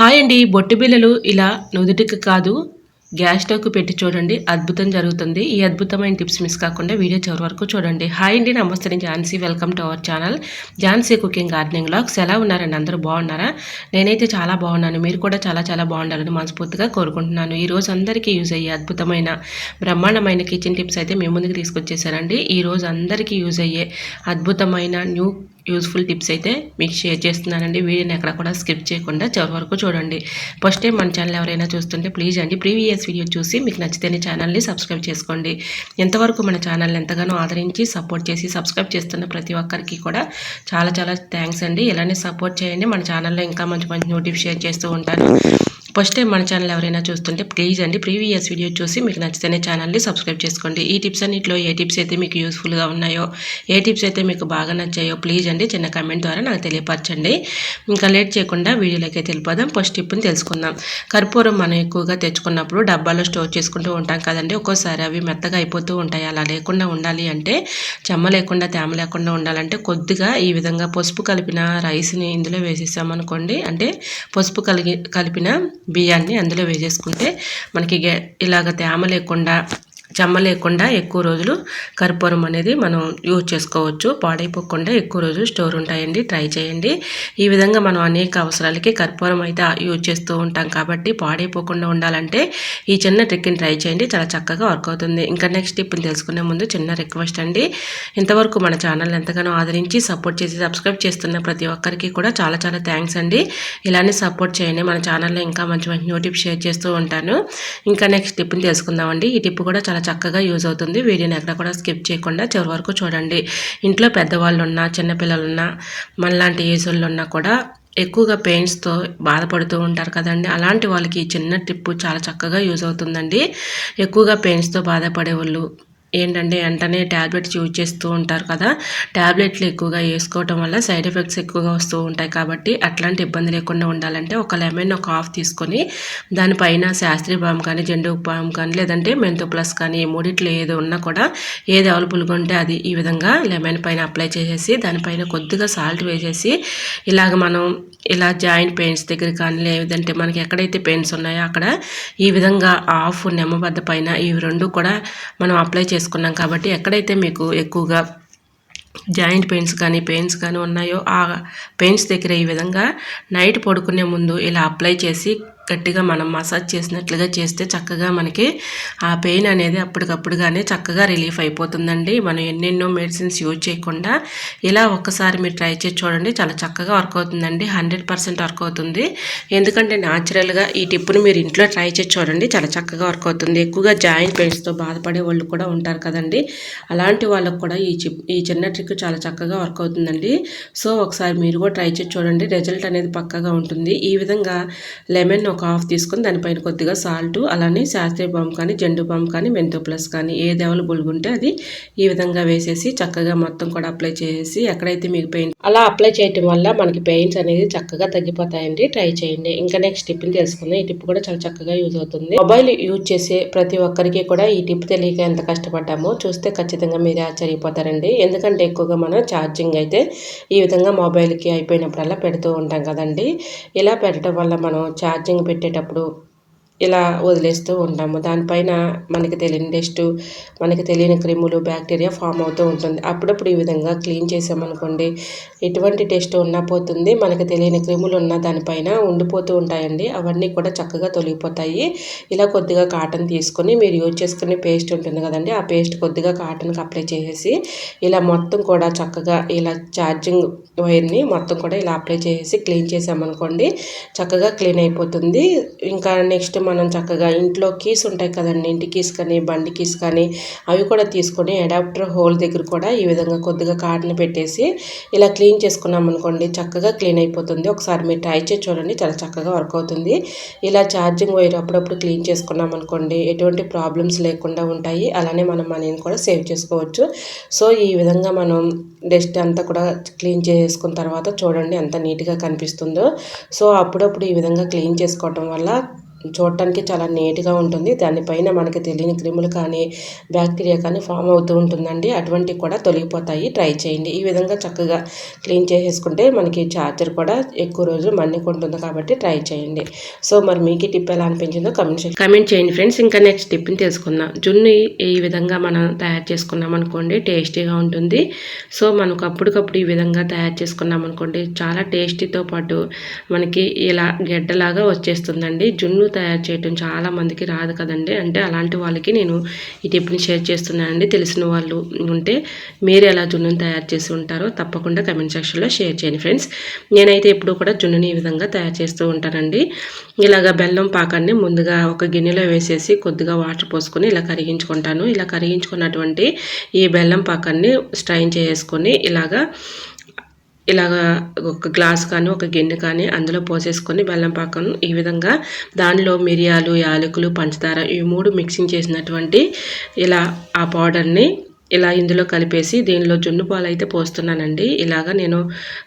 Hi అండి బొట్టు బిళ్ళలు ఇలా నుదుటికి కాదు. గ్యాస్ స్టవ్కి పెట్టి చూడండి అద్భుతం జరుగుతుంది. ఈ అద్భుతమైన టిప్స్ మిస్ కాకుండా వీడియో చివరి వరకు చూడండి. హాయ్ అండి నమస్తే నేను Jhansi welcome to our channel. Jhansi cooking gardening lakhs ఎలా ఉన్నారండి? అందరూ బాగున్నారా? నేనైతే చాలా బాగున్నాను. మీరు కూడా చాలా చాలా బాగుండాలని మనస్ఫూర్తిగా కోరుకుంటున్నాను. ఈ రోజు అందరికీ యూజ్ అయ్యే అద్భుతమైన బ్రహ్మాండమైన కిచెన్ టిప్స్ అయితే మీ ముందుకు తీసుకొచ్చేసారండి ఈ రోజు అందరికీ యూజ్ అయ్యే అద్భుతమైన న్యూ యూస్ఫుల్ టిప్స్ అయితే మీకు షేర్ చేస్తున్నానండి. వీడియోని ఎక్కడ కూడా స్కిప్ చేయకుండా చివరి వరకు చూడండి. ఫస్ట్ టైం మన ఛానల్ ఎవరైనా చూస్తుంటే ప్లీజ్ అండి ప్రీవియస్ వీడియో చూసి మీకు నచ్చితేనే ఛానల్ని సబ్స్క్రైబ్ చేసుకోండి. ఎంతవరకు మన ఛానల్ని ఎంతగానో ఆదరించి సపోర్ట్ చేసి సబ్స్క్రైబ్ చేస్తున్న ప్రతి ఒక్కరికి కూడా చాలా చాలా థ్యాంక్స్ అండి. ఇలానే సపోర్ట్ చేయండి. మన ఛానల్లో ఇంకా మంచి మంచి నోటిఫ్ షేర్ చేస్తూ ఉంటాను. ఫస్ట్ టైం మన ఛానల్ ఎవరైనా చూస్తుంటే ప్లీజ్ అండి ప్రీవియస్ వీడియో చూసి మీకు నచ్చితేనే ఛానల్ని సబ్స్క్రైబ్ చేసుకోండి. ఈ టిప్స్ అన్నింటిలో ఏ టిప్స్ అయితే మీకు యూస్ఫుల్గా ఉన్నాయో ఏ టిప్స్ అయితే మీకు బాగా నచ్చాయో ప్లీజ్ అండి చిన్న కమెంట్ ద్వారా నాకు తెలియపరచండి. ఇంకా లేట్ చేయకుండా వీడియోలోకి అయితే వెళ్ళిపోదాం. ఫస్ట్ టిప్ని తెలుసుకుందాం. కర్పూరం మనం ఎక్కువగా తెచ్చుకున్నప్పుడు డబ్బాలో స్టోర్ చేసుకుంటూ ఉంటాం కదండి. ఒక్కోసారి అవి మెత్తగా అయిపోతూ ఉంటాయి. అలా లేకుండా ఉండాలి అంటే చెమ్మ లేకుండా తేమ లేకుండా ఉండాలంటే కొద్దిగా ఈ విధంగా పసుపు కలిపిన రైస్ని ఇందులో వేసేసామనుకోండి అంటే పసుపు కలిగి కలిపిన బియ్యాన్ని అందులో వేసేసుకుంటే మనకి ఇలాగ తేమ లేకుండా చెమ్మ లేకుండా ఎక్కువ రోజులు కర్పూరం అనేది మనం యూజ్ చేసుకోవచ్చు. పాడైపోకుండా ఎక్కువ రోజులు స్టోర్ ఉంటాయండి. ట్రై చేయండి. ఈ విధంగా మనం అనేక అవసరాలకి కర్పూరం అయితే యూజ్ చేస్తూ ఉంటాం. కాబట్టి పాడైపోకుండా ఉండాలంటే ఈ చిన్న ట్రిక్ని ట్రై చేయండి. చాలా చక్కగా వర్క్ అవుతుంది. ఇంకా నెక్స్ట్ టిప్ని తెలుసుకునే ముందు చిన్న రిక్వెస్ట్ అండి. ఇంతవరకు మన ఛానల్ ఎంతగానో ఆదరించి సపోర్ట్ చేసి సబ్స్క్రైబ్ చేస్తున్న ప్రతి ఒక్కరికి కూడా చాలా చాలా థ్యాంక్స్ అండి. ఇలానే సపోర్ట్ చేయండి. మన ఛానల్లో ఇంకా మంచి మంచి నోటిఫ్ షేర్ చేస్తూ ఉంటాను. ఇంకా నెక్స్ట్ టిప్ని తెలుసుకుందామండి. ఈ టిప్ కూడా చాలా చాలా చక్కగా యూజ్ అవుతుంది. వీడియోని ఎక్కడ కూడా స్కిప్ చేయకుండా చివరి వరకు చూడండి. ఇంట్లో పెద్దవాళ్ళు ఉన్నా చిన్నపిల్లలు ఉన్నా మనలాంటి వాళ్ళు ఉన్నా కూడా ఎక్కువగా పెయిన్స్తో బాధపడుతూ ఉంటారు కదండి. అలాంటి వాళ్ళకి చిన్న టిప్పు చాలా చక్కగా యూజ్ అవుతుందండి. ఎక్కువగా పెయిన్స్తో బాధపడే వాళ్ళు ఏంటంటే వెంటనే ట్యాబ్లెట్స్ యూజ్ చేస్తూ ఉంటారు కదా. ట్యాబ్లెట్లు ఎక్కువగా వేసుకోవటం వల్ల సైడ్ ఎఫెక్ట్స్ ఎక్కువగా వస్తూ ఉంటాయి కాబట్టి అట్లాంటి ఇబ్బంది లేకుండా ఉండాలంటే ఒక లెమన్ ఒక హాఫ్ తీసుకొని దానిపైన శాస్త్రీయ బామ్ కానీ జెండు బామ్ కానీ లేదంటే మెంతో ప్లస్ కానీ మూడిట్లో ఏదో ఉన్నా కూడా ఏది అవైలబుల్గా ఉంటే అది ఈ విధంగా లెమన్ పైన అప్లై చేసేసి దానిపైన కొద్దిగా సాల్ట్ వేసేసి ఇలాగ మనం ఇలా జాయింట్ పెయిన్స్ దగ్గర కానీ లేదంటే మనకి ఎక్కడైతే పెయిన్స్ ఉన్నాయో అక్కడ ఈ విధంగా ఆఫ్ నెమ్మబద్ద పైన ఇవి రెండు కూడా మనం అప్లై చేసుకున్నాం కాబట్టి ఎక్కడైతే మీకు ఎక్కువగా జాయింట్ పెయిన్స్ కానీ పెయిన్స్ కానీ ఉన్నాయో ఆ పెయిన్స్ దగ్గర ఈ విధంగా నైట్ పడుకునే ముందు ఇలా అప్లై చేసి గట్టిగా మనం మసాజ్ చేసినట్లుగా చేస్తే చక్కగా మనకి ఆ పెయిన్ అనేది అప్పటికప్పుడుగానే చక్కగా రిలీఫ్ అయిపోతుందండి. మనం ఎన్నెన్నో మెడిసిన్స్ యూజ్ చేయకుండా ఇలా ఒక్కసారి మీరు ట్రై చేసి చూడండి. చాలా చక్కగా వర్క్ అవుతుందండి. హండ్రెడ్ పర్సెంట్ వర్క్ అవుతుంది. ఎందుకంటే న్యాచురల్గా ఈ టిప్పుని మీరు ఇంట్లో ట్రై చేసి చూడండి. చాలా చక్కగా వర్క్ అవుతుంది. ఎక్కువగా జాయింట్ పెయిన్స్తో బాధపడే వాళ్ళు కూడా ఉంటారు కదండి. అలాంటి వాళ్ళకు కూడా ఈ చిప్ ఈ చిన్న ట్రిక్ చాలా చక్కగా వర్క్ అవుతుందండి. సో ఒకసారి మీరు కూడా ట్రై చేసి చూడండి. రిజల్ట్ అనేది పక్కగా ఉంటుంది. ఈ విధంగా లెమన్ ఒక ఒక హాఫ్ తీసుకొని దానిపైన కొద్దిగా సాల్ట్ అలానే శాస్త్రీయ బాంబు కానీ జెండు బాంబు కానీ మెంతో ప్లస్ కానీ ఏది అవైలబుల్గా ఉంటే అది ఈ విధంగా వేసేసి చక్కగా మొత్తం కూడా అప్లై చేసి ఎక్కడైతే మీకు పెయిన్ అలా అప్లై చేయటం వల్ల మనకి పెయిన్స్ అనేది చక్కగా తగ్గిపోతాయండి. ట్రై చేయండి. ఇంకా నెక్స్ట్ టిప్ని తెలుసుకుందాం. ఈ టిప్ కూడా చాలా చక్కగా యూజ్ అవుతుంది. మొబైల్ యూజ్ చేసే ప్రతి ఒక్కరికి కూడా ఈ టిప్ తెలియక ఎంత కష్టపడ్డామో చూస్తే ఖచ్చితంగా మీరే ఆశ్చర్యపోతారండి. ఎందుకంటే ఎక్కువగా మనం ఛార్జింగ్ అయితే ఈ విధంగా మొబైల్కి అయిపోయినప్పుడల్లా పెడుతూ ఉంటాం కదండి. ఇలా పెట్టడం వల్ల మనం ఛార్జింగ్ పెట్టేటప్పుడు ఇలా వదిలేస్తూ ఉంటాము. దానిపైన మనకి తెలియని డస్ట్ మనకి తెలియని క్రిములు బ్యాక్టీరియా ఫామ్ అవుతూ ఉంటుంది. అప్పుడప్పుడు ఈ విధంగా క్లీన్ చేసామనుకోండి ఎటువంటి టెస్ట్ ఉన్నా పోతుంది మనకి తెలియని క్రిములు ఉన్న దానిపైన ఉండిపోతూ ఉంటాయండి. అవన్నీ కూడా చక్కగా తొలగిపోతాయి. ఇలా కొద్దిగా కాటన్ తీసుకొని మీరు యూజ్ చేసుకునే పేస్ట్ ఉంటుంది కదండి ఆ పేస్ట్ కొద్దిగా కాటన్కి అప్లై చేసేసి ఇలా మొత్తం కూడా చక్కగా ఇలా ఛార్జింగ్ వైర్ని మొత్తం కూడా ఇలా అప్లై చేసేసి క్లీన్ చేసామనుకోండి చక్కగా క్లీన్ అయిపోతుంది. ఇంకా నెక్స్ట్ మనం చక్కగా ఇంట్లో కీస్ ఉంటాయి కదండి ఇంటి కీస్ కానీ బండి కీస్ కానీ అవి కూడా తీసుకొని అడాప్టర్ హోల్ దగ్గర కూడా ఈ విధంగా కొద్దిగా కాటన్ పెట్టేసి ఇలా క్లీన్ చేసుకున్నాం అనుకోండి చక్కగా క్లీన్ అయిపోతుంది. ఒకసారి మీరు ట్రై చేసి చూడండి చాలా చక్కగా వర్క్ అవుతుంది. ఇలా ఛార్జింగ్ వైర్ అప్పుడప్పుడు క్లీన్ చేసుకున్నాం అనుకోండి ఎటువంటి ప్రాబ్లమ్స్ లేకుండా ఉంటాయి. అలానే మనం మనీని కూడా సేవ్ చేసుకోవచ్చు. సో ఈ విధంగా మనం డస్ట్ అంతా కూడా క్లీన్ చేసుకున్న తర్వాత చూడండి ఎంత నీట్గా కనిపిస్తుందో. సో అప్పుడప్పుడు ఈ విధంగా క్లీన్ చేసుకోవటం వల్ల చూడటానికి చాలా నీట్గా ఉంటుంది. దానిపైన మనకి తెలియని క్రిములు కానీ బ్యాక్టీరియా కానీ ఫామ్ అవుతూ ఉంటుందండి. అటువంటివి కూడా తొలగిపోతాయి. ట్రై చేయండి. ఈ విధంగా చక్కగా క్లీన్ చేసేసుకుంటే మనకి ఛార్జర్ కూడా ఎక్కువ రోజులు మన్నికుంటుంది కాబట్టి ట్రై చేయండి. సో మరి మీకు టిప్ ఎలా అనిపించిందో కమెంట్ కమెంట్ చేయండి ఫ్రెండ్స్. ఇంకా నెక్స్ట్ టిప్ని తెలుసుకుందాం. జున్ను ఈ విధంగా మనం తయారు చేసుకున్నాం అనుకోండి టేస్టీగా ఉంటుంది. సో మనకు అప్పటికప్పుడు ఈ విధంగా తయారు చేసుకున్నాం అనుకోండి చాలా టేస్టీతో పాటు మనకి ఇలా గెడ్డలాగా వచ్చేస్తుందండి. జున్ను తయారు చేయటం చాలా మందికి రాదు కదండి. అంటే అలాంటి వాళ్ళకి నేను ఈ టిప్ని షేర్ చేస్తున్నానండి. తెలిసిన వాళ్ళు ఉంటే మీరు ఎలా జున్నుని తయారు చేసి ఉంటారో తప్పకుండా కమెంట్ సెక్షన్లో షేర్ చేయండి ఫ్రెండ్స్. నేనైతే ఎప్పుడు కూడా జున్నుని ఈ విధంగా తయారు చేస్తూ ఉంటానండి. ఇలాగ బెల్లం పాకాన్ని ముందుగా ఒక గిన్నెలో వేసేసి కొద్దిగా వాటర్ పోసుకొని ఇలా కరిగించుకుంటాను. ఇలా కరిగించుకున్నటువంటి ఈ బెల్లం పాకాన్ని స్ట్రైన్ చేసుకొని ఇలాగా ఇలాగా ఒక గ్లాస్ కానీ ఒక గిన్నె కానీ అందులో పోసేసుకొని బెల్లం పాకం ఈ విధంగా దానిలో మిరియాలు యాలకులు పంచదార ఈ మూడు మిక్సింగ్ చేసినటువంటి ఇలా ఆ పౌడర్ని ఇలా ఇందులో కలిపేసి దీనిలో జున్ను పాలు అయితే పోస్తున్నానండి. ఇలాగా నేను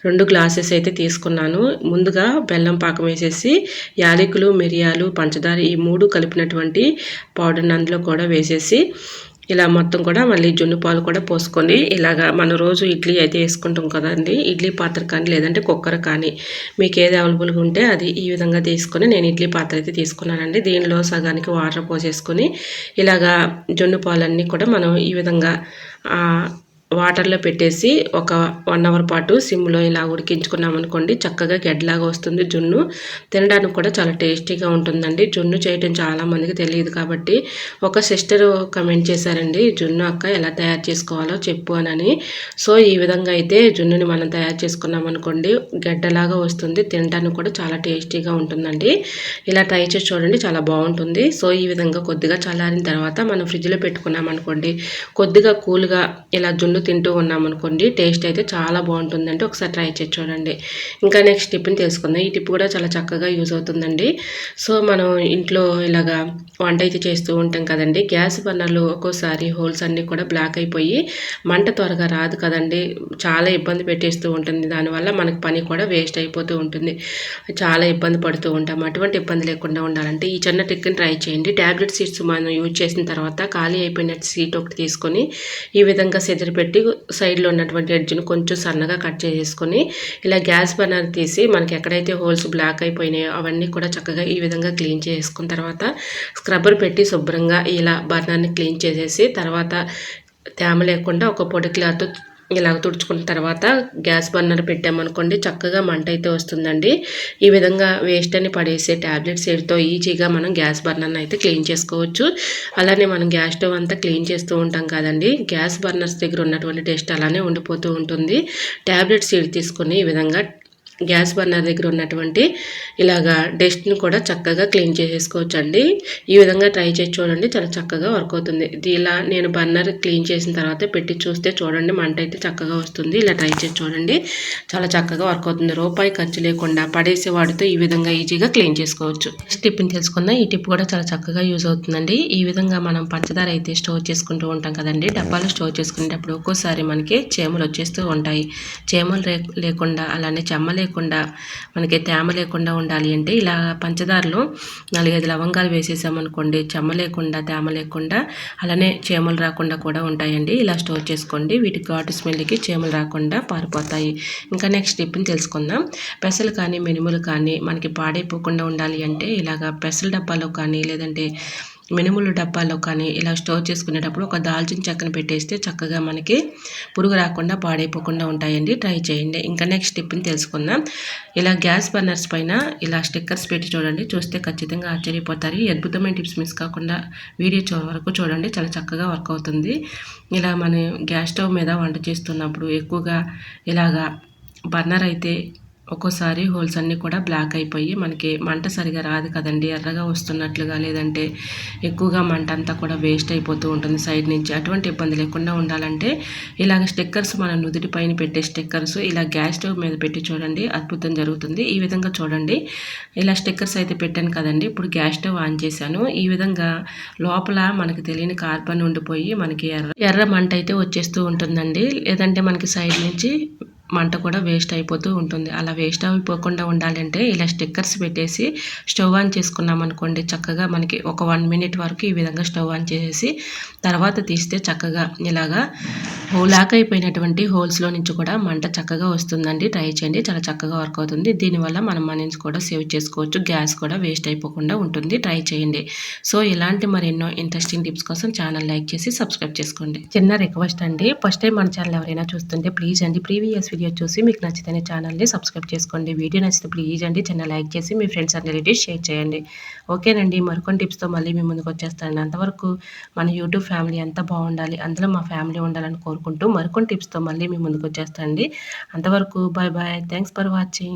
రెండు గ్లాసెస్ అయితే తీసుకున్నాను. ముందుగా బెల్లం పాకం వేసేసి యాలకులు మిరియాలు పంచదార ఈ మూడు కలిపినటువంటి పౌడర్ని అందులో కూడా వేసేసి ఇలా మొత్తం కూడా మళ్ళీ జున్ను పాలు కూడా పోసుకొని ఇలాగా మనం రోజు ఇడ్లీ అయితే వేసుకుంటాం కదండి. ఇడ్లీ పాత్ర కానీ లేదంటే కుక్కర్ కానీ మీకు ఏది అవైలబుల్గా ఉంటే అది ఈ విధంగా తీసుకొని నేను ఇడ్లీ పాత్ర అయితే తీసుకున్నానండి. దీనిలో సగానికి వాటర్ పోసేసుకొని ఇలాగా జున్ను పాలన్నీ కూడా మనం ఈ విధంగా వాటర్లో పెట్టేసి ఒక వన్ అవర్ పాటు సిమ్లో ఇలా ఉడికించుకున్నాం అనుకోండి చక్కగా గెడ్లాగా వస్తుంది జున్ను. తినడానికి కూడా చాలా టేస్టీగా ఉంటుందండి. జున్ను చేయటం చాలా మందికి తెలియదు కాబట్టి ఒక సిస్టర్ కమెంట్ చేశారండి జున్ను అక్క ఎలా తయారు చేసుకోవాలో చెప్పు అని సో ఈ విధంగా అయితే జున్నుని మనం తయారు చేసుకున్నాం అనుకోండి గడ్డలాగా వస్తుంది తినడానికి కూడా చాలా టేస్టీగా ఉంటుందండి. ఇలా ట్రై చేసి చూడండి చాలా బాగుంటుంది. సో ఈ విధంగా కొద్దిగా చల్లారిన తర్వాత మనం ఫ్రిడ్జ్లో పెట్టుకున్నాం అనుకోండి కొద్దిగా కూల్గా ఇలా జున్ను తింటూ ఉన్నాం అనుకోండి టేస్ట్ అయితే చాలా బాగుంటుందంటే ఒకసారి ట్రై చేసి చూడండి. ఇంకా నెక్స్ట్ టిప్ని తెలుసుకుందాం ఈ టిప్ కూడా చాలా చక్కగా యూజ్ అవుతుందండి. సో మనం ఇంట్లో ఇలాగా వంట అయితే చేస్తూ ఉంటాం కదండి. గ్యాస్ బర్నర్లు ఒక్కోసారి హోల్స్ అన్నీ కూడా బ్లాక్ అయిపోయి మంట త్వరగా రాదు కదండి. చాలా ఇబ్బంది పెట్టేస్తూ ఉంటుంది. దానివల్ల మనకి పని కూడా వేస్ట్ అయిపోతూ ఉంటుంది. చాలా ఇబ్బంది పడుతూ ఉంటాం. అటువంటి ఇబ్బంది లేకుండా ఉండాలంటే ఈ చిన్న టిక్ని ట్రై చేయండి. ట్యాబ్లెట్ సీట్స్ మనం యూజ్ చేసిన తర్వాత ఖాళీ అయిపోయిన సీట్ ఒకటి తీసుకొని ఈ విధంగా సెదిరి పెట్టి సైడ్లో ఉన్నటువంటి ఎడ్జ్ను కొంచెం సన్నగా కట్ చేసేసుకొని ఇలా గ్యాస్ బర్నర్ తీసి మనకి ఎక్కడైతే హోల్స్ బ్లాక్ అయిపోయినాయో అవన్నీ కూడా చక్కగా ఈ విధంగా క్లీన్ చేసుకున్న తర్వాత స్క్రబ్బర్ పెట్టి శుభ్రంగా ఇలా బర్నర్ని క్లీన్ చేసేసి తర్వాత తేమ లేకుండా ఒక పొడి క్లాత్ ఇలాగ తుడుచుకున్న తర్వాత గ్యాస్ బర్నర్ పెట్టామనుకోండి చక్కగా మంట అయితే వస్తుందండి. ఈ విధంగా వేస్ట్ అని పడేసే ట్యాబ్లెట్స్ ఏడుతో ఈజీగా మనం గ్యాస్ బర్నర్ని అయితే క్లీన్ చేసుకోవచ్చు. అలానే మనం గ్యాస్ స్టవ్ అంతా క్లీన్ చేస్తూ ఉంటాం కదండి. గ్యాస్ బర్నర్స్ దగ్గర ఉన్నటువంటి టేస్ట్ అలానే ఉండిపోతూ ఉంటుంది. ట్యాబ్లెట్ సీడ్ తీసుకొని ఈ విధంగా గ్యాస్ బర్నర్ దగ్గర ఉన్నటువంటి ఇలాగా డస్ట్ని కూడా చక్కగా క్లీన్ చేసేసుకోవచ్చు అండి ఈ విధంగా ట్రై చేసి చూడండి చాలా చక్కగా వర్క్ అవుతుంది. ఇది ఇలా నేను బర్నర్ క్లీన్ చేసిన తర్వాత పెట్టి చూస్తే చూడండి మంట అయితే చక్కగా వస్తుంది. ఇలా ట్రై చేసి చూడండి చాలా చక్కగా వర్క్ అవుతుంది. రూపాయి ఖర్చు లేకుండా పడేసే వాడితో ఈ విధంగా ఈజీగా క్లీన్ చేసుకోవచ్చు. టిప్ని తెలుసుకుందాం. ఈ టిప్ కూడా చాలా చక్కగా యూజ్ అవుతుందండి. ఈ విధంగా మనం పంచదార అయితే స్టోర్ చేసుకుంటూ ఉంటాం కదండి. డబ్బాలు స్టోర్ చేసుకునేటప్పుడు ఒక్కోసారి మనకి చేమలు వచ్చేస్తూ ఉంటాయి. చేమలు లేకుండా అలానే చెమ్మ లేకుండా మనకి తేమ లేకుండా ఉండాలి అంటే ఇలా పంచదారలో నాలుగైదు లవంగాలు వేసేసామనుకోండి చెమ్మ లేకుండా తేమ లేకుండా అలానే చీమలు రాకుండా కూడా ఉంటాయండి. ఇలా స్టోర్ చేసుకోండి. వీటి ఘాటు స్మెల్కి చీమలు రాకుండా పారిపోతాయి. ఇంకా నెక్స్ట్ టిప్ని తెలుసుకుందాం. పెసలు కానీ మినుములు కానీ మనకి పాడైపోకుండా ఉండాలి అంటే ఇలాగ పెసల డబ్బాలో కానీ లేదంటే మినుములు డబ్బాలో కానీ ఇలా స్టోర్ చేసుకునేటప్పుడు ఒక దాల్చిన చెక్కను పెట్టేస్తే చక్కగా మనకి పురుగు రాకుండా పాడైపోకుండా ఉంటాయండి. ట్రై చేయండి. ఇంకా నెక్స్ట్ టిప్ని తెలుసుకుందాం. ఇలా గ్యాస్ బర్నర్స్ పైన ఇలా స్టిక్కర్స్ పెట్టి చూడండి. చూస్తే ఖచ్చితంగా ఆశ్చర్యపోతారు. అద్భుతమైన టిప్స్ మిస్ కాకుండా వీడియో వరకు చూడండి. చాలా చక్కగా వర్క్ అవుతుంది. ఇలా మన గ్యాస్ స్టవ్ మీద వంట చేస్తున్నప్పుడు ఎక్కువగా ఇలాగా బర్నర్ అయితే ఒక్కోసారి హోల్స్ అన్నీ కూడా బ్లాక్ అయిపోయి మనకి మంట సరిగా రాదు కదండి ఎర్రగా వస్తున్నట్లుగా లేదంటే ఎక్కువగా మంట అంతా కూడా వేస్ట్ అయిపోతూ ఉంటుంది సైడ్ నుంచి. అటువంటి ఇబ్బంది లేకుండా ఉండాలంటే ఇలాగ స్టిక్కర్స్ మన నుదుటి పైన పెట్టే స్టిక్కర్స్ ఇలా గ్యాస్ స్టవ్ మీద పెట్టి చూడండి అద్భుతం జరుగుతుంది. ఈ విధంగా చూడండి. ఇలా స్టిక్కర్స్ అయితే పెట్టాను కదండి ఇప్పుడు గ్యాస్ స్టవ్ ఆన్ చేశాను. ఈ విధంగా లోపల మనకి తెలియని కార్బన్ ఉండిపోయి మనకి ఎర్ర ఎర్ర మంట అయితే వచ్చేస్తూ ఉంటుందండి. లేదంటే మనకి సైడ్ నుంచి మంట కూడా వేస్ట్ అయిపోతూ ఉంటుంది. అలా వేస్ట్ అయిపోకుండా ఉండాలంటే ఇలా స్టిక్కర్స్ పెట్టేసి స్టవ్ ఆన్ చేసుకున్నాం అనుకోండి చక్కగా మనకి ఒక వన్ మినిట్ వరకు ఈ విధంగా స్టవ్ ఆన్ చేసేసి తర్వాత తీస్తే చక్కగా ఇలాగా లాక్ అయిపోయినటువంటి హోల్స్లో నుంచి కూడా మంట చక్కగా వస్తుందండి. ట్రై చేయండి. చాలా చక్కగా వర్క్ అవుతుంది. దీనివల్ల మనం మనీస్ కూడా సేవ్ చేసుకోవచ్చు. గ్యాస్ కూడా వేస్ట్ అయిపోకుండా ఉంటుంది. ట్రై చేయండి. సో ఇలాంటి మరెన్నో ఇంట్రెస్టింగ్ టిప్స్ కోసం ఛానల్ లైక్ చేసి సబ్స్క్రైబ్ చేసుకోండి. చిన్న రిక్వెస్ట్ అండి. ఫస్ట్ టైం మన ఛానల్ ఎవరైనా చూస్తుంటే ప్లీజ్ అండి ప్రీవియస్ వీడియో చూసి మీకు నచ్చితే ఛానల్ని సబ్స్క్రైబ్ చేసుకోండి. వీడియో నచ్చితే ప్లీజ్ అండి చిన్న లైక్ చేసి మీ ఫ్రెండ్స్ అండ్ రిలేటివ్స్ షేర్ చేయండి. ఓకేనండి మరికొన్ని టిప్స్తో మళ్ళీ మీ ముందుకు వచ్చేస్తానండి. అంతవరకు మన యూట్యూబ్ ఫ్యామిలీ ఎంత బాగుండాలి అందులో మా ఫ్యామిలీ ఉండాలని కోరుకుంటూ మరికొన్ని టిప్స్తో మళ్ళీ మీ ముందుకు వచ్చేస్తానండి. అంతవరకు bye bye thanks for watching